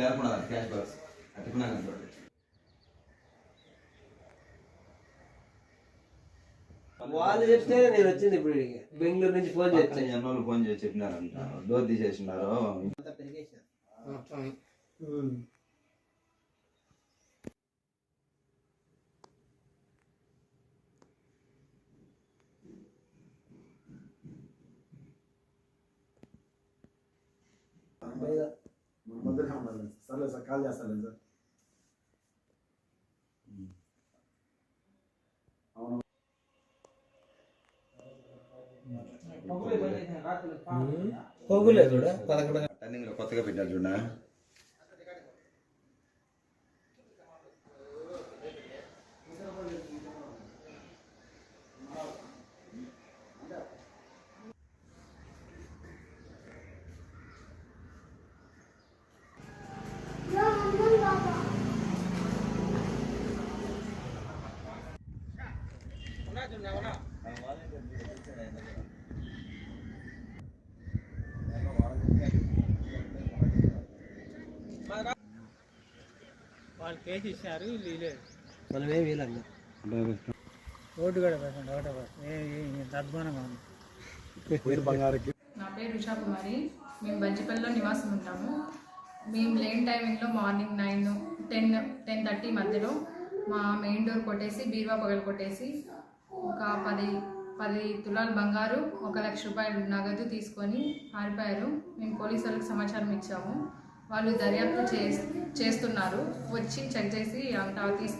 లేకుండా cash box అట్టుకున్నా చూడండి. వాళ్ళు చెప్తేనే నేను వచ్చింది ఇప్పుడు. బెంగళూరు నుంచి ఫోన్ చేస్తాను జనాలు ఫోన్ చేసి చెప్పినారంట డోర్ తీసేసినారు? మన మధ్యలో ఉండాలి సర్లే సార్ కాల్ చేస్తాను సార్ అవును పోగులేదు కూడా పదకొండు టర్నింగ్ లో కొత్తగా పెట్టారు చూడ వాళ్ళు కేసు ఇచ్చారు వీళ్ళు మనం వీలన్నా రోడ్డు కూడా పెట్టండి ఒకటే అధ్వానంగా ఉంది. నా పేరు ఉషా కుమారి మేము బంజిపల్లిలో నివాసం ఉంటాము మేము లేని టైమింగ్లో morning nine ten ten thirty మధ్యలో మా మెయిన్ డోర్ కొట్టేసి బీరువా పగలు కొట్టేసి ఒక పది పది తులాల బంగారు ఒక లక్ష రూపాయలు నగదు తీసుకొని పారిపోయారు మేము పోలీసు వాళ్ళకి సమాచారం ఇచ్చాము. వాళ్ళు దర్యాప్తు చేస్తున్నారు. వచ్చి చెక్ చేసి అంతా తీసుకు